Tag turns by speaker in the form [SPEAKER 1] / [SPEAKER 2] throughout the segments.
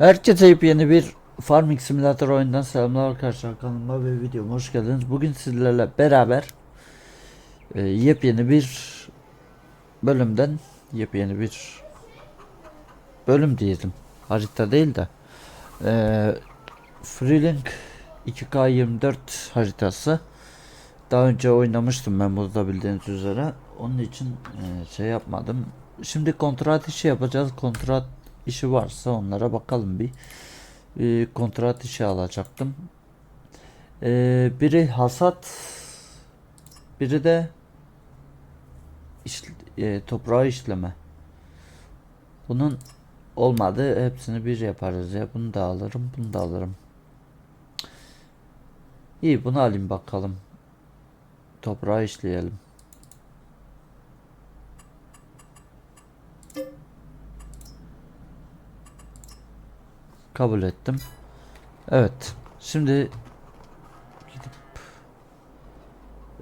[SPEAKER 1] Herkese yepyeni bir Farming Simulator oyundan selamlar arkadaşlar kanalıma ve videoma hoş geldiniz. Bugün sizlerle beraber e, yepyeni bir bölümden yepyeni bir bölüm diyelim. Harita değil de e, Freelink 2K24 haritası. Daha önce oynamıştım ben burada bildiğiniz üzere. Onun için e, şey yapmadım. Şimdi kontrat işi yapacağız. Kontrat işi varsa onlara bakalım bir. E, kontrat işi alacaktım. E, biri hasat, biri de iş, e, toprağı işleme. Bunun olmadı. Hepsini bir yaparız ya. Bunu da alırım, bunu da alırım. İyi bunu alayım bakalım. Toprağı işleyelim. Kabul ettim. Evet. Şimdi gidip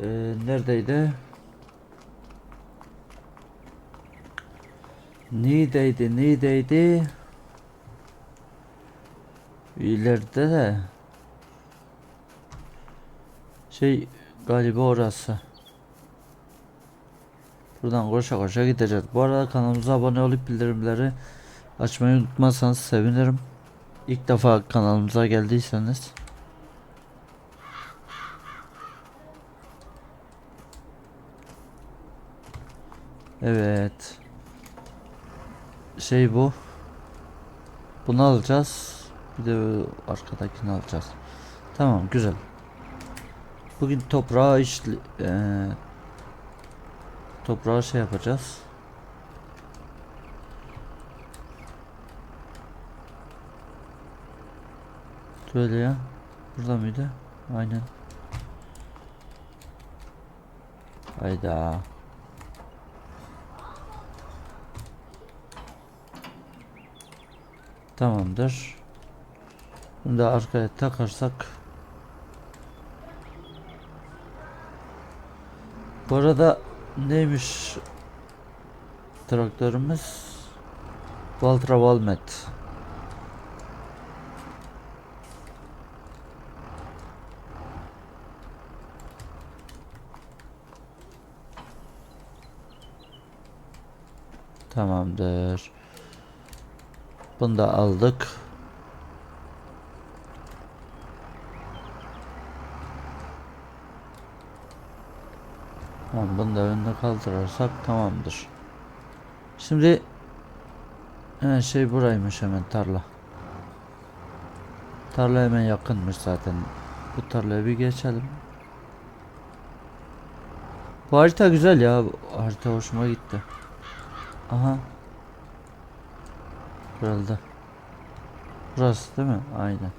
[SPEAKER 1] Ee, neredeydi? Neredeydi? Neredeydi? İleride de şey galiba orası. Buradan koşa koşa gideceğiz. Bu arada kanalımıza abone olup bildirimleri açmayı unutmazsanız sevinirim. İlk defa kanalımıza geldiyseniz Evet. Şey bu. Bunu alacağız. Bir de arkadakini alacağız. Tamam güzel. Bugün toprağı işle eee, toprağı şey yapacağız. Şöyle ya. Burada mıydı? Aynen. Hayda. Tamamdır. Bunu da arkaya takarsak. Bu arada neymiş traktörümüz? Valtra Valmet. Tamamdır. Bunu da aldık. Tamam bunu da önüne kaldırırsak tamamdır. Şimdi he, şey buraymış hemen tarla. Tarla hemen yakınmış zaten. Bu tarlaya bir geçelim. Bu harita güzel ya. Bu harita hoşuma gitti. Aha. Kırıldı. Burası değil mi? Aynen.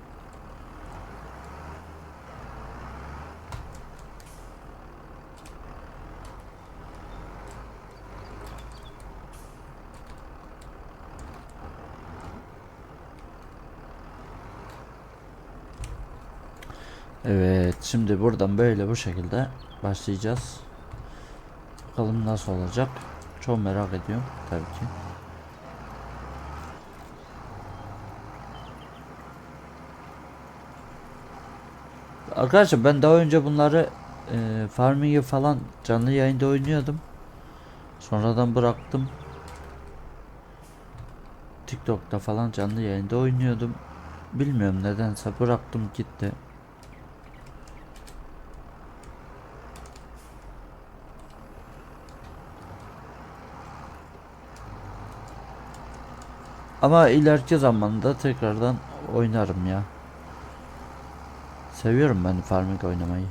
[SPEAKER 1] Evet, şimdi buradan böyle bu şekilde başlayacağız. Bakalım nasıl olacak. Çok merak ediyorum tabii ki. Arkadaşlar ben daha önce bunları e, Farming'i falan canlı yayında oynuyordum. Sonradan bıraktım. TikTok'ta falan canlı yayında oynuyordum. Bilmiyorum nedense bıraktım gitti. Ama ileriki zamanda tekrardan oynarım ya. Seviyorum ben farming oynamayı.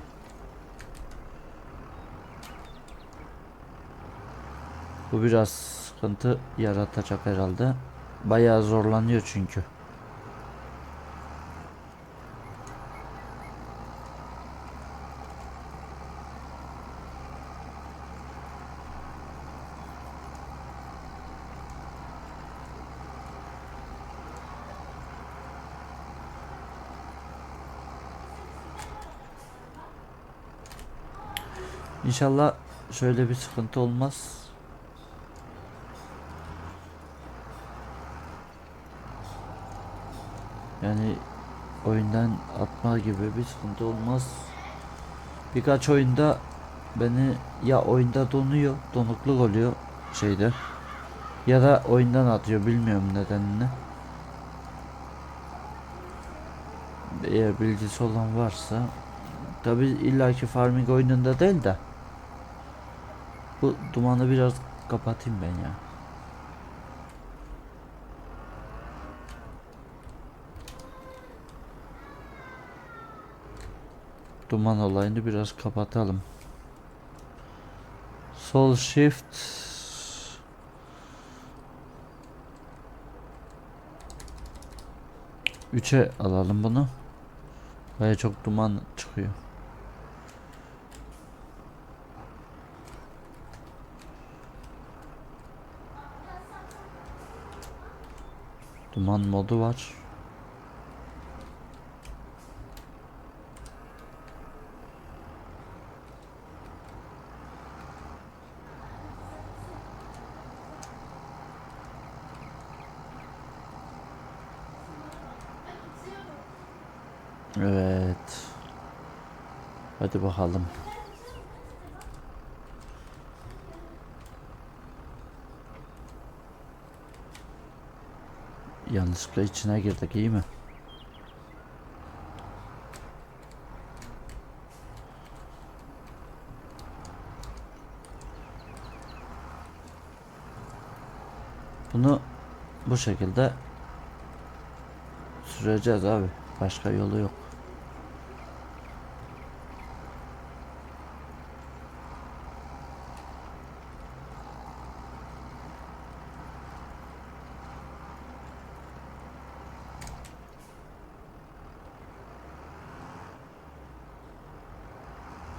[SPEAKER 1] Bu biraz sıkıntı yaratacak herhalde. Bayağı zorlanıyor çünkü. İnşallah şöyle bir sıkıntı olmaz. Yani oyundan atma gibi bir sıkıntı olmaz. Birkaç oyunda beni ya oyunda donuyor, donukluk oluyor şeyde. Ya da oyundan atıyor bilmiyorum nedenini. Eğer bilgisi olan varsa tabi illaki farming oyununda değil de bu dumanı biraz kapatayım ben ya. Duman olayını biraz kapatalım. Sol shift Üçe alalım bunu. Baya çok duman çıkıyor. Duman modu var. Evet. Hadi bakalım. Yanlışlıkla içine girdik iyi mi? Bunu bu şekilde süreceğiz abi. Başka yolu yok.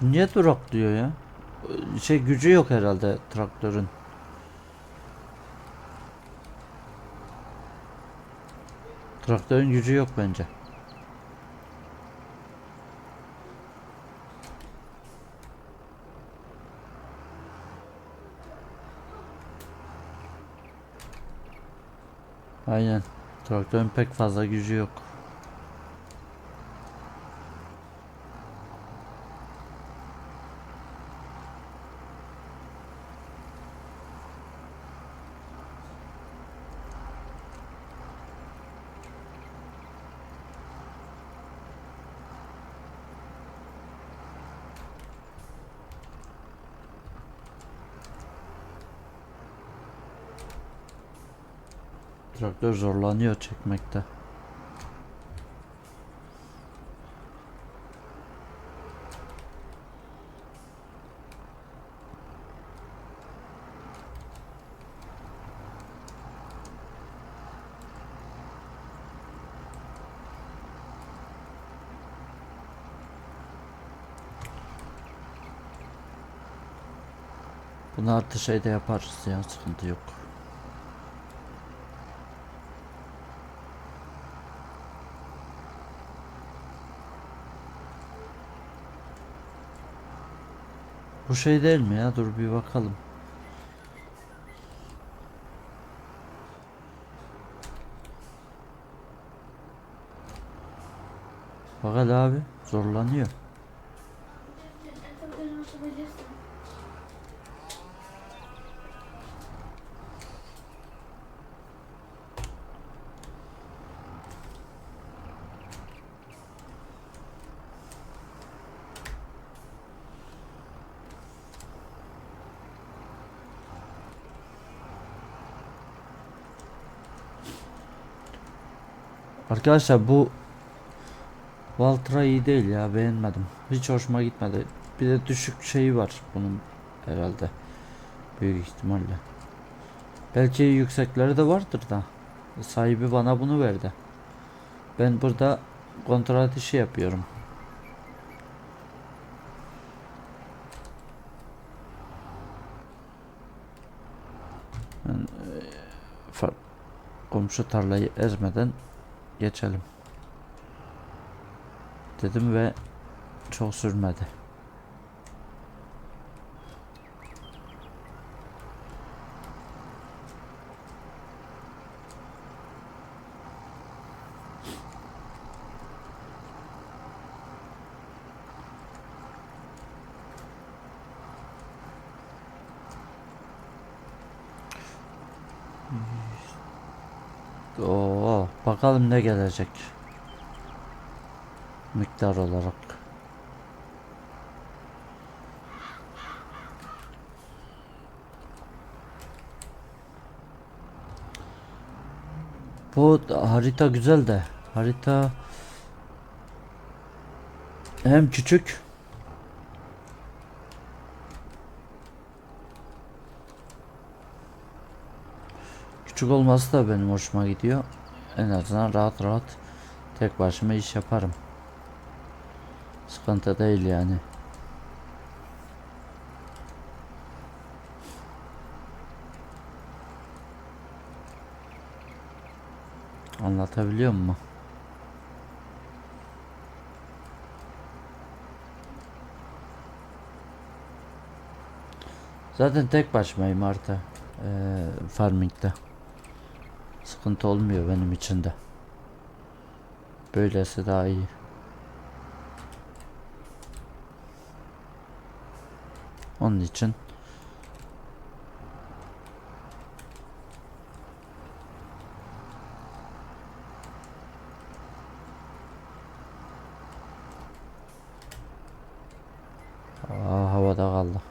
[SPEAKER 1] Niye duraklıyor ya? Şey gücü yok herhalde traktörün. Traktörün gücü yok bence. Aynen. Traktörün pek fazla gücü yok. Traktör zorlanıyor çekmekte. Bunu artı şeyde yaparız ya sıkıntı yok. Bu şey değil mi ya? Dur bir bakalım. Bak hele abi zorlanıyor. Arkadaşlar bu Valtra iyi değil ya beğenmedim. Hiç hoşuma gitmedi. Bir de düşük şeyi var bunun herhalde. Büyük ihtimalle. Belki yüksekleri de vardır da. Sahibi bana bunu verdi. Ben burada kontrat işi yapıyorum. E, komşu tarlayı ezmeden geçelim dedim ve çok sürmedi. Bakalım ne gelecek. Miktar olarak. Bu harita güzel de harita hem küçük küçük olması da benim hoşuma gidiyor. En azından rahat rahat tek başıma iş yaparım. Sıkıntı değil yani. Anlatabiliyor muyum? Zaten tek başımayım artık eee farming'de. Sıkıntı olmuyor benim için de. Böylesi daha iyi. Onun için Aa, havada kaldı.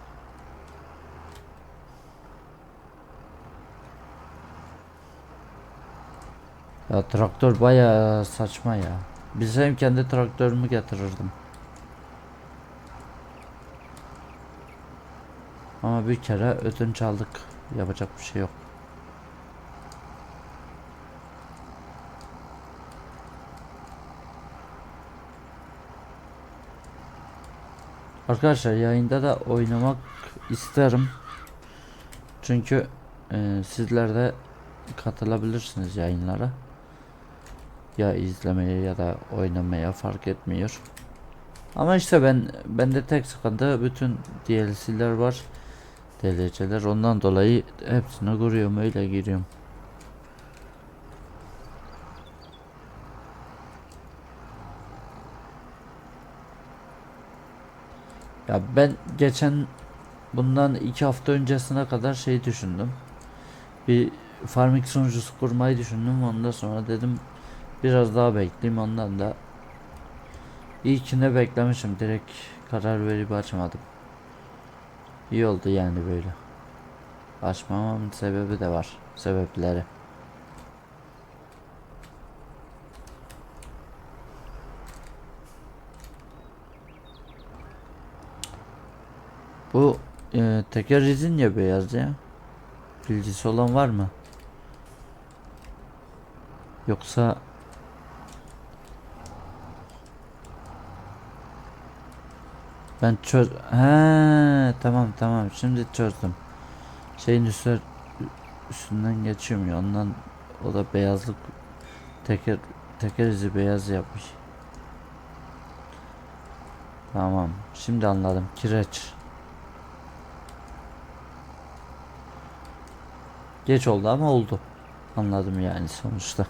[SPEAKER 1] Ya traktör bayağı saçma ya. Bilsem kendi traktörümü getirirdim. Ama bir kere ödünç aldık. Yapacak bir şey yok. Arkadaşlar yayında da oynamak isterim. Çünkü e, sizler de katılabilirsiniz yayınlara. Ya izlemeye ya da oynamaya fark etmiyor. Ama işte ben bende tek sıkıntı bütün DLC'ler var. DLC'ler ondan dolayı hepsini kuruyorum öyle giriyorum. Ya ben geçen bundan iki hafta öncesine kadar şey düşündüm. Bir farming sunucusu kurmayı düşündüm. Ondan sonra dedim biraz daha bekleyeyim ondan da İlkine beklemişim direkt karar verip açmadım. İyi oldu yani böyle. Açmamamın sebebi de var. Sebepleri. Bu e, teker izin ya beyaz ya. Bilgisi olan var mı? Yoksa Ben çöz... He tamam tamam şimdi çözdüm. Şeyin üstü üstünden geçiyorum ya ondan o da beyazlık teker teker izi beyaz yapmış. Tamam şimdi anladım kireç. Geç oldu ama oldu. Anladım yani sonuçta.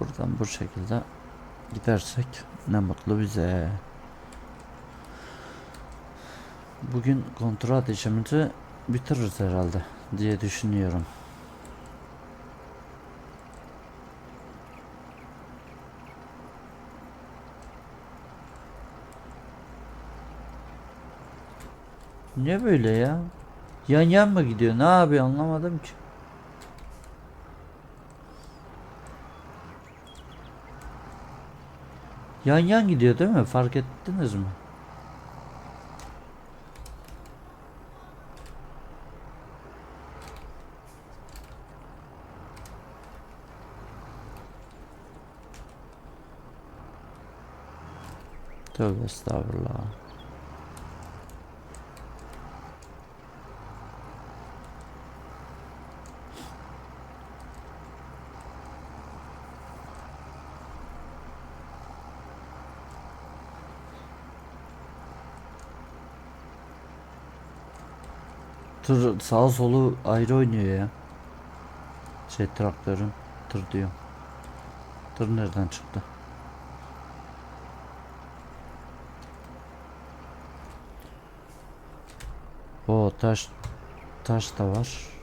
[SPEAKER 1] Buradan bu şekilde gidersek ne mutlu bize. Bugün kontrat işimizi bitiririz herhalde diye düşünüyorum. Niye böyle ya? Yan yan mı gidiyor? Ne abi anlamadım ki. Yan yan gidiyor değil mi? Fark ettiniz mi? Tövbe estağfurullah. Tır sağa solu ayrı oynuyor ya. Şey traktörün tır diyor. Tır nereden çıktı? O taş taş da var.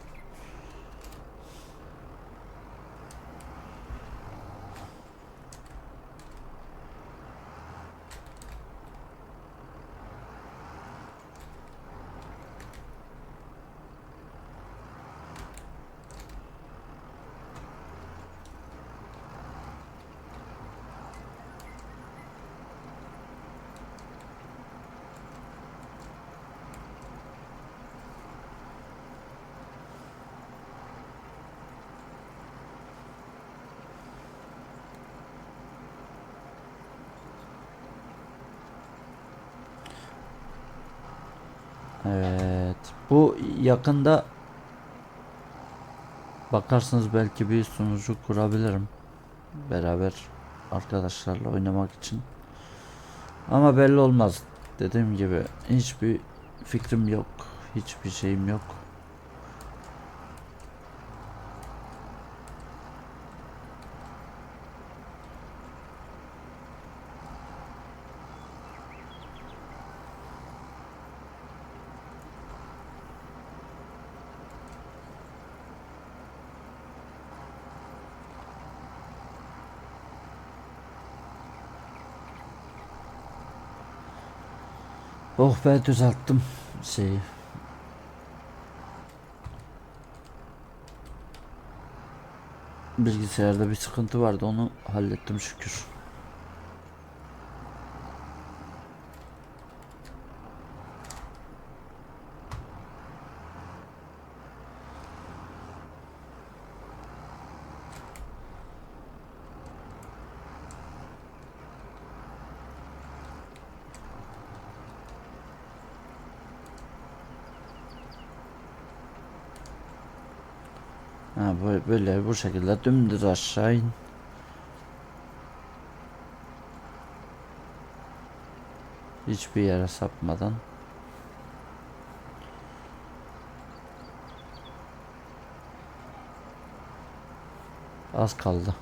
[SPEAKER 1] Evet. Bu yakında bakarsınız belki bir sunucu kurabilirim. Beraber arkadaşlarla oynamak için. Ama belli olmaz. Dediğim gibi hiçbir fikrim yok. Hiçbir şeyim yok. Be düzelttim şeyi. Bilgisayarda bir sıkıntı vardı onu hallettim şükür. Ha böyle, bu şekilde dümdüz aşağı in. Hiçbir yere sapmadan. Az kaldı.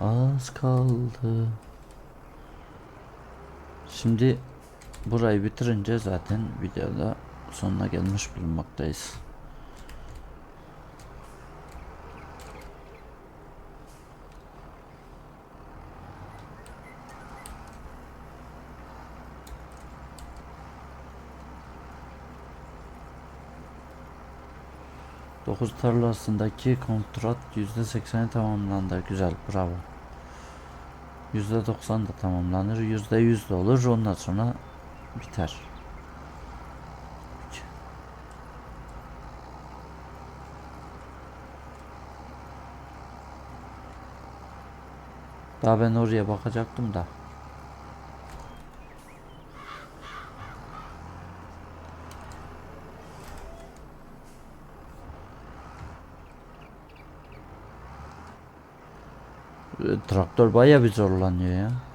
[SPEAKER 1] Az kaldı. Şimdi burayı bitirince zaten videoda sonuna gelmiş bulunmaktayız. Dokuz tarlasındaki kontrat yüzde sekseni tamamlandı. Güzel, bravo. Yüzde doksan da tamamlanır. Yüzde yüz de olur. Ondan sonra biter. Daha ben oraya bakacaktım da. E, Traktör baya bir zorlanıyor ya.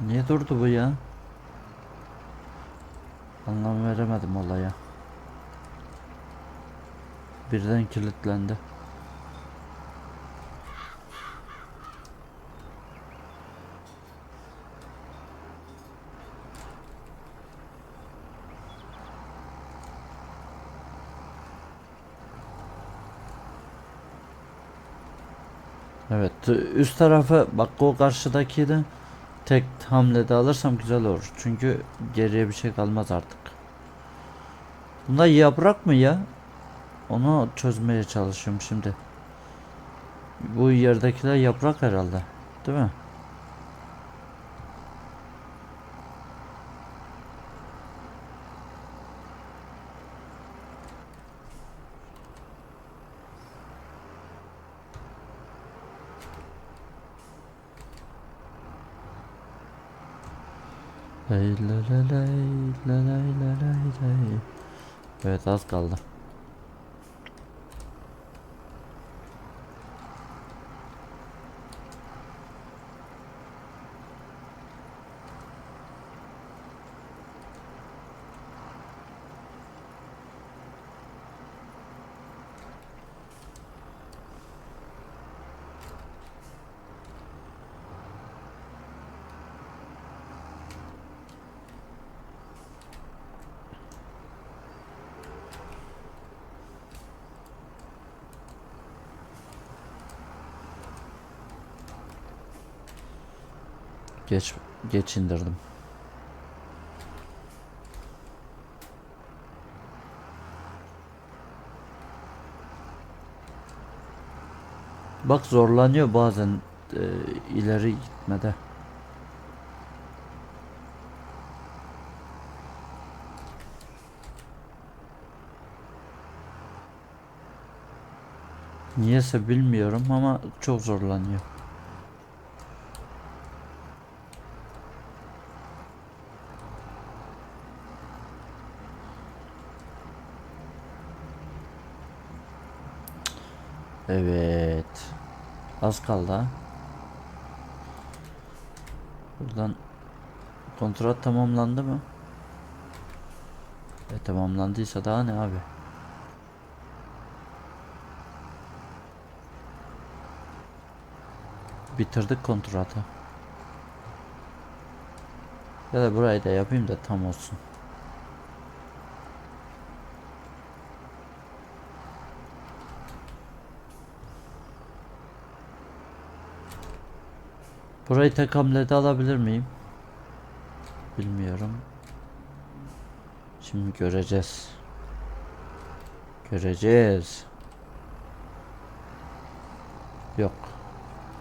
[SPEAKER 1] Niye durdu bu ya? Anlam veremedim olaya. Birden kilitlendi. Evet üst tarafı bak o karşıdaki de tek hamlede alırsam güzel olur. Çünkü geriye bir şey kalmaz artık. Bunlar yaprak mı ya? Onu çözmeye çalışıyorum şimdi. Bu yerdekiler yaprak herhalde. Değil mi? Lay la la lay, la lay la lay lay. Evet az kaldı. Geç geç indirdim. Bak zorlanıyor bazen e, ileri gitmede. Niyeyse bilmiyorum ama çok zorlanıyor. Evet. Az kaldı. Buradan kontrat tamamlandı mı? E tamamlandıysa daha ne abi? Bitirdik kontratı. Ya da burayı da yapayım da tam olsun. Burayı tek hamlede alabilir miyim? Bilmiyorum. Şimdi göreceğiz. Göreceğiz. Yok.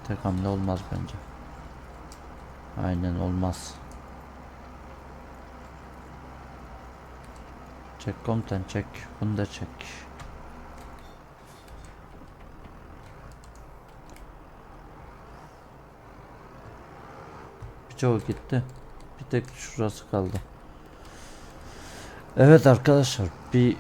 [SPEAKER 1] Tek hamle olmaz bence. Aynen olmaz. Çek komutan çek. Bunu da çek. Birçoğu gitti. Bir tek şurası kaldı. Evet arkadaşlar bir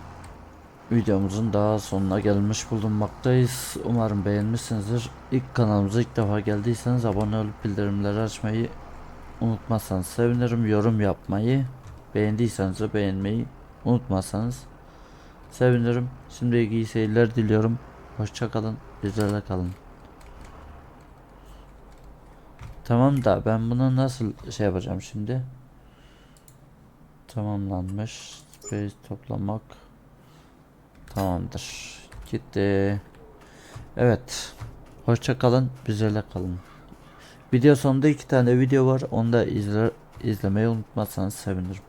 [SPEAKER 1] videomuzun daha sonuna gelmiş bulunmaktayız. Umarım beğenmişsinizdir. İlk kanalımıza ilk defa geldiyseniz abone olup bildirimleri açmayı unutmazsanız sevinirim. Yorum yapmayı beğendiyseniz de beğenmeyi unutmazsanız sevinirim. Şimdi iyi seyirler diliyorum. Hoşçakalın. Bizlerle kalın. Tamam da ben bunu nasıl şey yapacağım şimdi? Tamamlanmış. Space toplamak. Tamamdır. Gitti. Evet. Hoşça kalın. Bizlerle kalın. Video sonunda iki tane video var. Onu da izle, izlemeyi unutmazsanız sevinirim.